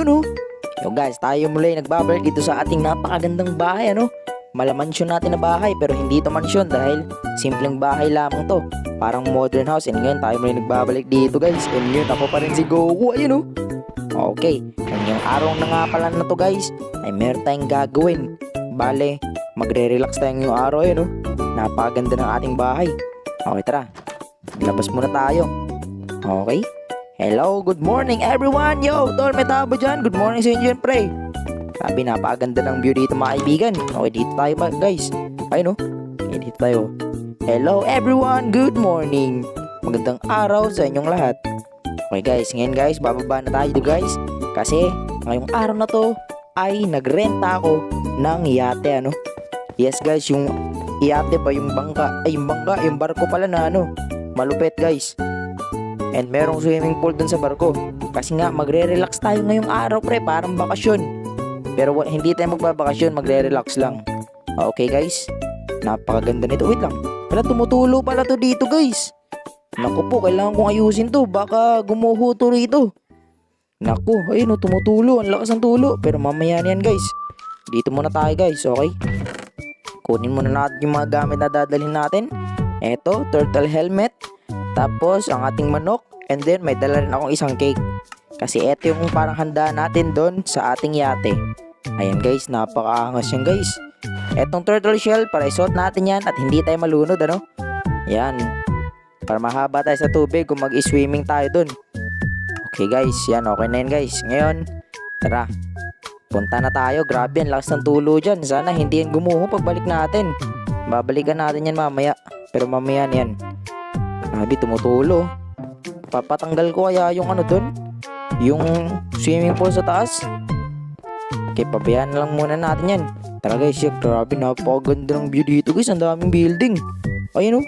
yun oh. Yo guys, tayo muli nagbabalik dito sa ating napakagandang bahay ano. Malamansyon natin na bahay pero hindi ito mansyon dahil simpleng bahay lamang to. Parang modern house and ngayon tayo muli nagbabalik dito guys. And yun, ako pa rin si Goku, ayun oh. Okay, ngayong araw na nga pala na to guys, ay meron tayong gagawin. Bale, magre-relax tayo ngayong araw ayun oh. Napakaganda ng ating bahay. Okay, tara. Labas muna tayo. Okay. Hello, good morning everyone! Yo, tol, may tabo dyan. Good morning sa inyo dyan, pre. Sabi, napakaganda ng view dito mga kaibigan. Okay, dito tayo guys. Ayun oh. Okay, dito tayo. Hello everyone, good morning. Magandang araw sa inyong lahat. Okay guys, ngayon guys, bababa na tayo dito guys. Kasi, ngayong araw na to, ay nagrenta ako ng yate, ano. Yes guys, yung yate ba, yung bangka, ay yung bangka, yung barko pala na ano, malupit guys. And merong swimming pool dun sa barko. Kasi nga, magre-relax tayo ngayong araw, pre. Parang bakasyon. Pero hindi tayo magbabakasyon, magre-relax lang. Okay, guys? Napakaganda nito. Wait lang. Wala, tumutulo pala to dito, guys. Naku po, kailangan kong ayusin to. Baka gumuho to rito. Naku, ayun o, tumutulo. Ang lakas ng tulo. Pero mamaya na yan, guys. Dito muna tayo, guys. Okay? Kunin muna natin yung mga gamit na dadalhin natin. Eto, turtle helmet. Tapos, ang ating manok. And then, may dala rin akong isang cake. Kasi eto yung parang handa natin doon sa ating yate. Ayan guys, napakaangas yan guys. Etong turtle shell, para isuot natin yan at hindi tayo malunod, ano? Yan. Para mahaba tayo sa tubig kung mag-swimming tayo doon. Okay guys, yan. Okay na yan guys. Ngayon, tara. Punta na tayo. Grabe, ang lakas ng tulo dyan. Sana hindi yan gumuho pagbalik natin. Babalikan natin yan mamaya. Pero mamaya yan. Grabe, tumutulo. Papatanggal ko kaya yung ano doon? Yung swimming pool sa taas? Okay, pabayaan lang muna natin yan. Tara guys, yeah, grabe, napakaganda ng view dito guys. Ang daming building. Ayun oh.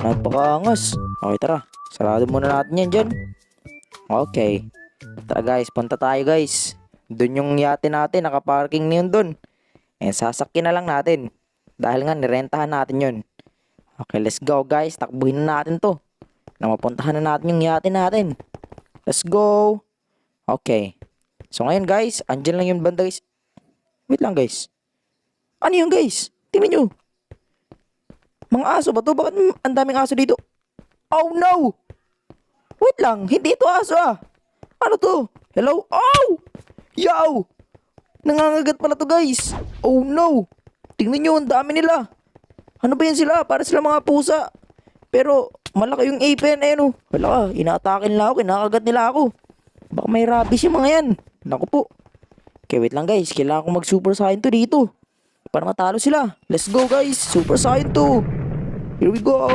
Napakaangas. Okay, tara. Sarado muna natin yan dyan. Okay. Tara guys, punta tayo guys. Doon yung yate natin, nakaparking na yun doon. Eh, sasakyan na lang natin. Dahil nga, nirentahan natin yun. Okay, let's go guys. Takbuhin na natin to. Na mapuntahan na natin yung yate natin. Let's go. Okay. So ngayon guys, andyan lang yung banda guys. Wait lang guys. Ano yun guys? Tingnan nyo. Mga aso ba to? Bakit ang daming aso dito? Oh no! Wait lang, hindi ito aso ah. Ano to? Hello? Oh! Yow! Nangangagat pala to guys. Oh no! Tingnan nyo, ang dami nila. Ano ba yan sila? Para sila mga pusa. Pero malaki yung apn eh no. Wala ka, inaatake nila ako, kinakagat nila ako. Baka may rabies yung mga yan. Naku po. Okay, wait lang guys. Kailangan ko mag-super saiyan to dito. Para matalo sila. Let's go guys. Super saiyan to. Here we go.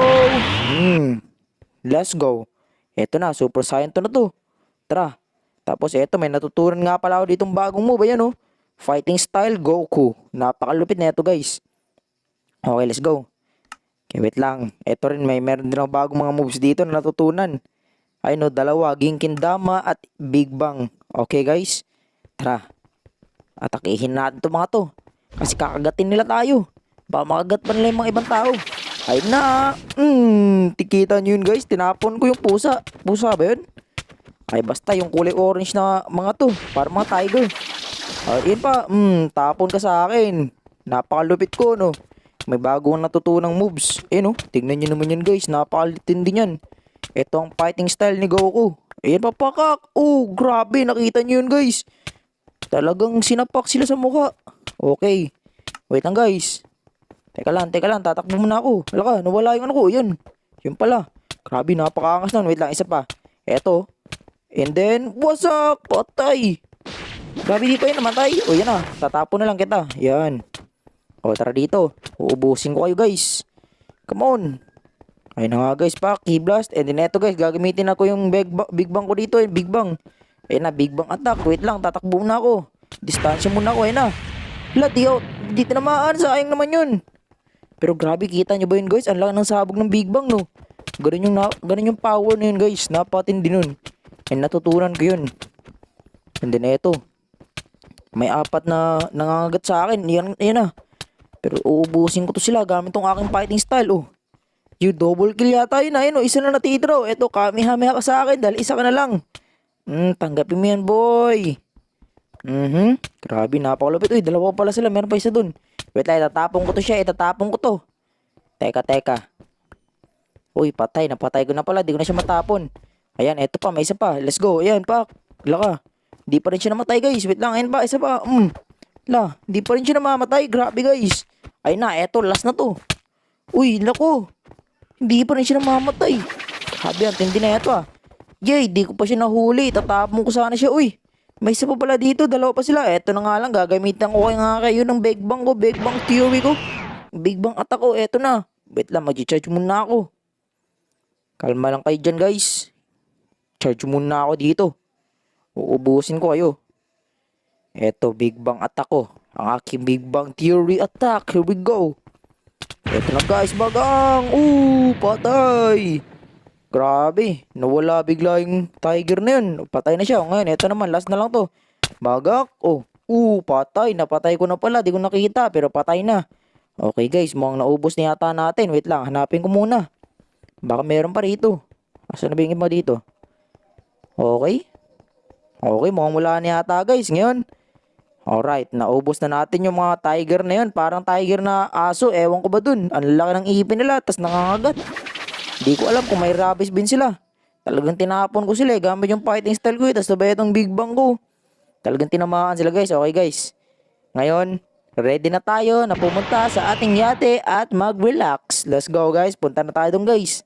Hmm. Let's go. Eto na, super saiyan to na to. Tara. Tapos eto, may natutunan nga pala ako ditong bagong move. Ayan oh. Fighting style Goku. Napakalupit na ito guys. Okay, let's go. Okay, wait lang. Ito rin, may meron din ako bagong mga moves dito na natutunan. Ay no, dalawa. Ginkin Dama at Big Bang. Okay guys? Tara. Atakihin natin to mga to. Kasi kakagatin nila tayo. Baka makagat pa nila yung mga ibang tao. Ay na. Hmm, tikita nyo yun guys. Tinapon ko yung pusa. Pusa ba yun? Ay basta yung kulay orange na mga to. Para mga tiger. Ay yun pa. Hmm, tapon ka sa akin. Napakalupit ko no. May bagong natutunang moves. Eh no, tignan nyo naman yan guys. Napakalitindi yan. Ito ang fighting style ni Goku. Ayan pa pakak. Oh, grabe. Nakita nyo yun guys. Talagang sinapak sila sa mukha. Okay. Wait lang guys. Teka lang, teka lang. Tatakbo muna ako. Wala ka, nawala yung ano ko. Yun. Yun pala. Grabe, napakaangas nun. Wait lang, isa pa. Eto. And then, up? Patay. Grabe, di pa yun namatay. O, yan na. Tatapon na lang kita. Yan. O, tara dito. Uubusin ko kayo guys. Come on. Ayun na nga guys, pa, key blast. And then eto guys, gagamitin ako yung big, big bang ko dito, yung big bang. Ayun na, big bang attack. Wait lang, tatakbo muna ako. Distansya muna ako, ayun na. Wala, di, di tinamaan, sayang naman yun. Pero grabe, kita nyo ba yun guys? Ang laki ng sabog ng big bang, no? Ganun yung, na, ganun yung power na yun guys. Napatindi nun. And natutunan ko yun. And then eto. May apat na nangangagat sa akin. Yan, yan na. Pero uubusin ko to sila gamit tong aking fighting style, oh. You double kill yata yun, ayun, oh. Isa na natitira, oh. Eto, kamehameha ka sa akin dahil isa ka na lang. Hmm, tanggapin mo yan, boy. Mhm. Grabe, napakalupit. Uy, dalawa pala sila. Meron pa isa dun. Wait lang, itatapong ko to siya. Itatapong ko to. Teka, teka. Uy, patay. Napatay ko na pala. Di ko na siya matapon. Ayan, eto pa. May isa pa. Let's go. Ayan, pak. Laka. Di pa rin siya namatay, guys. Wait lang. Ayan pa. Isa pa. Mm. La, di pa rin siya namamatay. Grabe, guys. Ay na, eto. Last na to. Uy, lako. Hindi pa rin siya namamatay. Grabe, ang na ito ah. Yay, di ko pa siya nahuli. Tatapon ko sana siya. Uy, may isa pa pala dito. Dalawa pa sila. Eto na nga lang. Gagamitan ko kaya nga kayo ng big bang ko. Big bang theory ko. Big bang attack ko. Eto na. Wait lang, mag-charge muna ako. Kalma lang kayo dyan, guys. Charge muna ako dito. Uubusin ko kayo. Eto, big bang attack ko. Ang aking big bang theory attack. Here we go. Eto na guys, bagang! Oo, patay! Grabe, nawala bigla yung tiger na yun. Patay na siya. Ngayon, eto naman, last na lang to. Bagak, oh, oo, patay. Napatay ko na pala, di ko nakita, pero patay na. Okay guys, mukhang naubos na yata natin. Wait lang, hanapin ko muna. Baka meron pa rito. Asa na ba yung iba dito? Okay. Okay, mukhang wala na yata guys. Ngayon, Alright, naubos na natin yung mga tiger na yun. Parang tiger na aso, ewan ko ba dun. Ang laki ng ipin nila, tas nangangagat. Di ko alam kung may rabies bin sila. Talagang tinapon ko sila eh, gamit yung fighting style ko eh, tas sabay itong big bang ko. Talagang tinamaan sila guys, okay guys. Ngayon, ready na tayo na pumunta sa ating yate at mag-relax. Let's go guys, punta na tayo dun guys.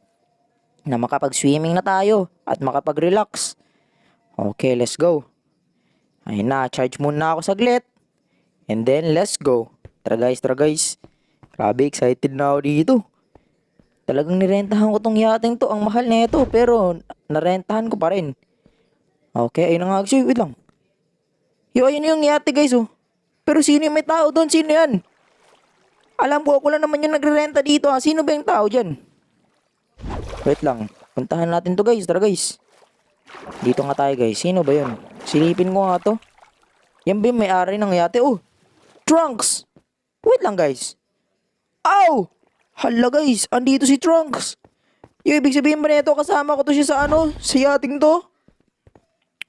Na makapag-swimming na tayo at makapag-relax. Okay, let's go. Ayun na, charge muna ako saglit. And then, let's go. Tara guys, tara guys. Grabe, excited na ako dito. Talagang nirentahan ko tong yating to. Ang mahal na ito, pero narentahan ko pa rin. Okay, ayun nga. Actually, wait lang. Yo, ayun yung yate guys, oh. Pero sino yung may tao doon? Sino yan? Alam ko, ako lang naman yung nagrerenta dito, ha. Sino ba yung tao dyan? Wait lang. Puntahan natin to guys. Tara guys. Dito nga tayo guys. Sino ba yun? Silipin ko nga to. Yan ba yung may-ari ng yate? Oh! Trunks! Wait lang guys. Ow! Hala guys, andito si Trunks. Yung ibig sabihin ba nito kasama ko to siya sa ano? Sa yating to?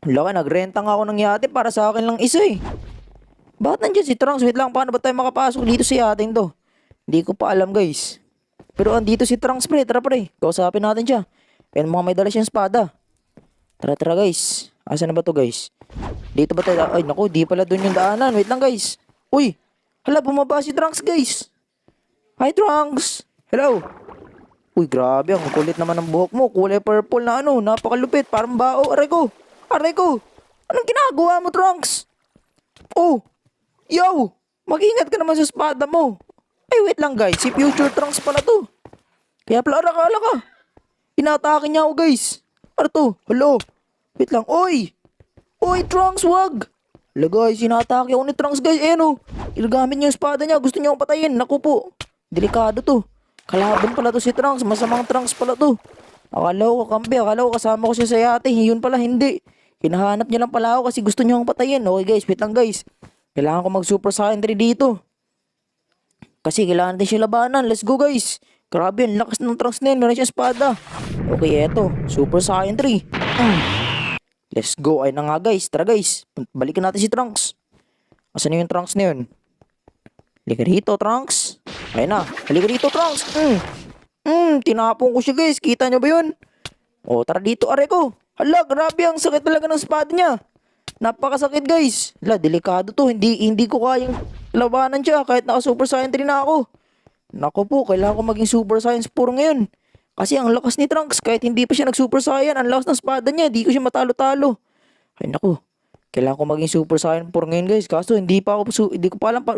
Laka, nagrenta nga ako ng yate para sa akin lang isa eh. Bakit nandiyan si Trunks? Wait lang, paano ba tayo makapasok dito sa yating to? Hindi ko pa alam guys. Pero andito si Trunks pre, tara pre. Kausapin natin siya. Yan mga may dala siyang espada. Tara, tara guys. Asa na ba to guys? Dito ba tayo? Ay, naku, di pala doon yung daanan. Wait lang guys. Uy, hala, bumaba si Trunks guys. Hi Trunks. Hello. Uy, grabe. Ang kulit naman ng buhok mo. Kulay purple na ano. Napakalupit. Parang bao. Aray ko. Aray ko. Anong ginagawa mo, Trunks? Oh. Yo. Mag-ingat ka naman sa espada mo. Ay, wait lang guys. Si Future Trunks pala to. Kaya pala, akala ka. Inatake niya ako guys. Ano to? Hello? Wait lang. Oy! Oy, Trunks, wag! Hala guys, inatake ako ni Trunks guys. Eh no, ginagamit niya yung espada niya. Gusto niya akong patayin. Naku po. Delikado to. Kalaban pala to si Trunks. Masamang Trunks pala to. Akala ko kakampi. Akala ko kasama ko siya sa yate. Yun pala hindi. Hinahanap niya lang pala ako kasi gusto niya akong patayin. Okay guys, wait lang guys. Kailangan ko mag Super Saiyan 3 dito. Kasi kailangan din siya labanan. Let's go guys. Grabe, ang lakas ng Trunks na yun. Meron siya espada. Okay, eto. Super Saiyan 3. Mm. Let's go. Ay na nga guys. Tara guys. Balikan natin si Trunks. Asan yung Trunks na yun? Halika rito, Trunks. Ayun na. Halika rito, Trunks. Mm. Mm, tinapon ko siya guys. Kita nyo ba yun? O, tara dito, are ko. Hala, grabe ang sakit talaga ng espada niya. Napakasakit guys. Hala, delikado to. Hindi, hindi ko kayang labanan siya kahit naka Super Saiyan 3 na ako. Nako po, kailangan ko maging Super Saiyan 4 ngayon. Kasi ang lakas ni Trunks, kahit hindi pa siya nag-Super Saiyan, ang lakas ng espada niya, di ko siya matalo-talo. Ay nako, kailangan ko maging Super Saiyan 4 ngayon guys. Kaso hindi pa ako, hindi ko pa alam pa.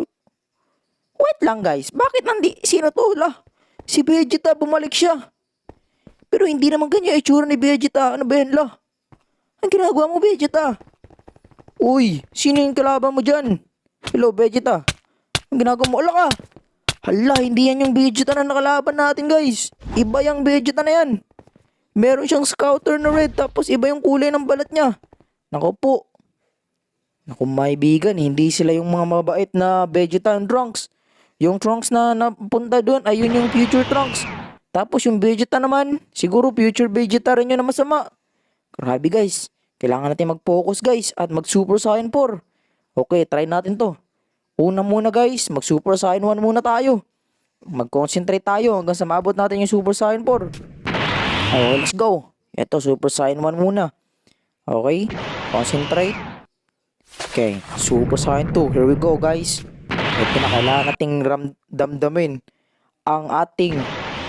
Wait lang guys, bakit nandi, sino to? La, si Vegeta, bumalik siya. Pero hindi naman ganyan itsura ni Vegeta. Ano ba yan, la? Ang ginagawa mo, Vegeta? Uy, sino yung kalaban mo dyan? Hello, Vegeta. Ang ginagawa mo, ala ka. Hala, hindi yan yung Vegeta na nakalaban natin, guys. Iba yung Vegeta na yan. Meron siyang scouter na red, tapos iba yung kulay ng balat niya. Nako po. Naku, maibigan, hindi sila yung mga mabait na Vegeta and Trunks. Yung Trunks na napunta doon, ay yun yung future Trunks. Tapos yung Vegeta naman, siguro future Vegeta rin yun na masama. Grabe guys, kailangan natin mag-focus guys at mag-Super Saiyan 4. Okay, try natin to. Una muna guys, mag Super Saiyan 1 muna tayo. Mag-concentrate tayo hanggang sa maabot natin yung Super Saiyan 4. Okay, let's go. Ito, Super Saiyan 1 muna. Okay, concentrate. Okay, Super Saiyan 2. Here we go guys. Ito na kailangan nating ram- damdamin ang ating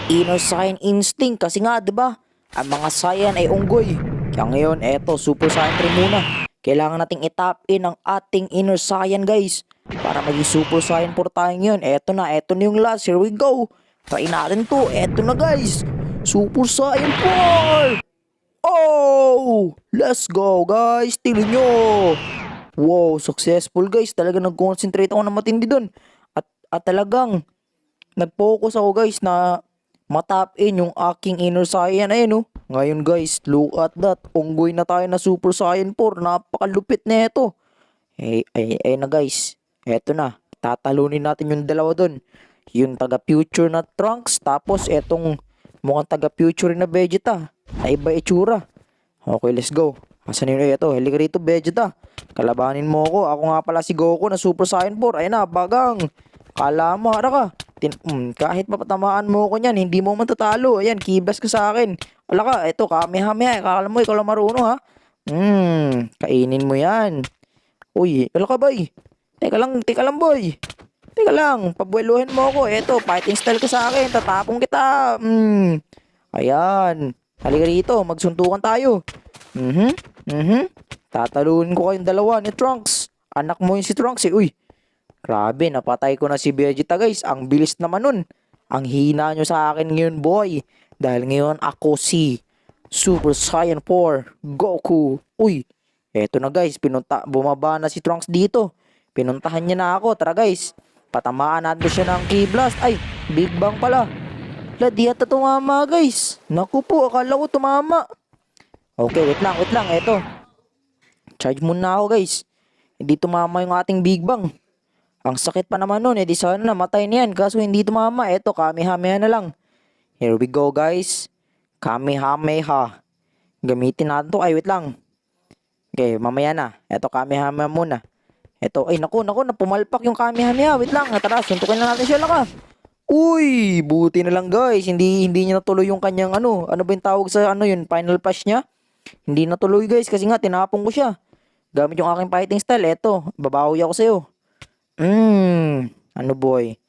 inner Saiyan instinct. Kasi nga, di ba? Ang mga Saiyan ay unggoy. Kaya ngayon, eto, Super Saiyan 3 muna. Kailangan nating itap in ang ating inner Saiyan guys. Para maging Super Saiyan 4 tayo ngayon. Eto na, eto na yung last. Here we go. Try natin to. Eto na guys. Super Saiyan 4! Oh! Let's go guys. Tingnan nyo. Wow, successful guys. Talaga nag-concentrate ako na matindi dun. At, at talagang nag-focus ako guys na matap in yung aking inner Saiyan. Ayun oh. Ngayon guys, look at that. Unggoy na tayo na Super Saiyan 4. Napakalupit na ito. Eh, ay, ay na guys. Eto na. Tatalunin natin yung dalawa dun. Yung taga-future na Trunks. Tapos etong mukhang taga-future na Vegeta. Na iba itsura. Okay, let's go. Asan yun ito? Halika rito, Vegeta. Kalabanin mo ako. Ako nga pala si Goku na Super Saiyan 4. Ayun na, bagang. Kala mo, ara ka. Tin mm, kahit mapatamaan mo ako niyan, hindi mo matatalo. Ayan, kibas ka sa akin. Ala ka, ito, kamehameha. Akala mo, ikaw lang marunong ha. Hmm, kainin mo yan. Uy, ala ka boy. Teka lang, teka lang boy. Teka lang, pabueluhin mo ako. Eto, fighting style ka sa akin. Tatapong kita. Hmm. Ayan. Halika rito, magsuntukan tayo. Mhm. Mhm. Tatalunin ko kayong dalawa ni Trunks. Anak mo yung si Trunks eh. Uy. Grabe, napatay ko na si Vegeta guys. Ang bilis naman nun. Ang hina nyo sa akin ngayon boy. Dahil ngayon ako si Super Saiyan 4 Goku. Uy. Eto na guys, pinunta, bumaba na si Trunks dito. Pinuntahan niya na ako. Tara guys. Patamaan natin siya ng Ki Blast. Ay, Big Bang pala. La, di ata tumama guys. Naku po, akala ko tumama. Okay, wait lang, wait lang. Eto. Charge muna ako guys. Hindi tumama yung ating Big Bang. Ang sakit pa naman nun. Eh di sana namatay na yan. Kaso hindi tumama. Eto, Kamehameha na lang. Here we go guys. Kamehameha. Gamitin natin to. Ay, wait lang. Okay, mamaya na. Eto, Kamehameha muna. Eto, ay naku, naku, napumalpak yung Kamehameha. Wait lang, tara, suntukin na natin siya laka. Uy, buti na lang guys. Hindi hindi niya natuloy yung kanyang ano, ano ba yung tawag sa ano yun, final pass niya? Hindi natuloy guys kasi nga tinapong ko siya. Gamit yung aking fighting style. Eto, babawi ako sa'yo. Hmm, ano boy?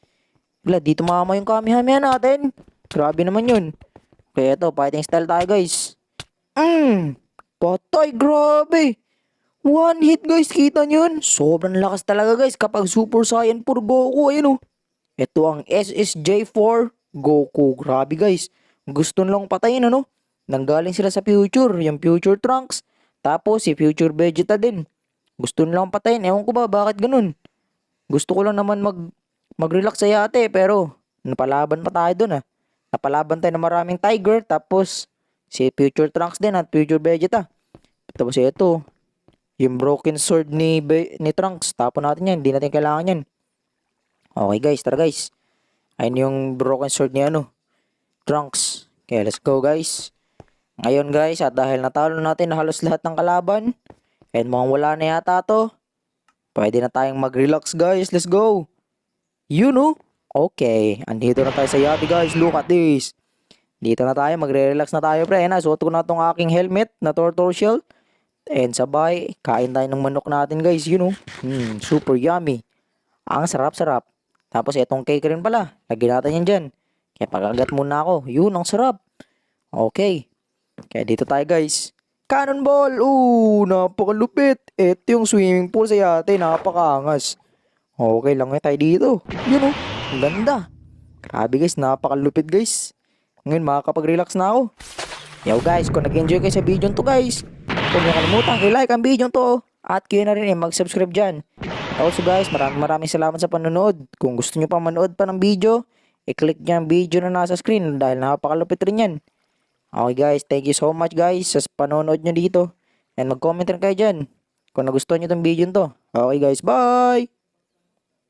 Wala, dito mama yung Kamehameha natin. Grabe naman yun. Kaya eto, fighting style tayo guys. Hmm, patay, grabe. One hit guys, kita nyo yun? Sobrang lakas talaga guys kapag Super Saiyan 4 Goku. Ayun oh. Ito ang SSJ4 Goku. Grabe guys. Gusto nilang patayin ano? Nanggaling sila sa future. Yung future Trunks. Tapos si future Vegeta din. Gusto nilang patayin. Ewan ko ba bakit ganun. Gusto ko lang naman mag mag-relax sa yate pero napalaban pa tayo dun ah. Napalaban tayo ng maraming Tiger tapos si future Trunks din at future Vegeta. Tapos ito, yung broken sword ni ni Trunks, tapon natin yan, hindi natin kailangan yan. Okay guys, tara guys. Ayun yung broken sword ni ano, Trunks. Okay, let's go guys. Ngayon guys, at dahil natalo natin na halos lahat ng kalaban, and mukhang wala na yata to, pwede na tayong mag-relax guys, let's go. You know? Okay, andito na tayo sa yate guys, look at this. Dito na tayo, magre-relax na tayo pre. Ayan suot ko na tong aking helmet na turtle shell. And sabay, kain tayo ng manok natin guys, you know. Hmm, super yummy. Ang sarap-sarap. Tapos itong cake rin pala. Lagyan natin yan dyan. Kaya pagagat muna ako. Yun, ang sarap. Okay. Kaya dito tayo guys. Cannonball! Ooh, napakalupit. Ito yung swimming pool sa yate. Napakaangas. Okay lang tayo dito. Yun oh. Ang ganda. Grabe guys, napakalupit guys. Ngayon makakapag-relax na ako. Yo guys, kung nag-enjoy kayo sa video to guys, huwag niyo kalimutan i-like ang video to. At kayo na rin eh, mag-subscribe dyan. Also guys, maraming maraming salamat sa panonood. Kung gusto nyo pa manood pa ng video, i-click nyo ang video na nasa screen dahil napakalupit rin yan. Okay guys, thank you so much guys sa panonood nyo dito. And mag-comment rin kayo dyan kung nagustuhan nyo itong video to. Okay guys, bye!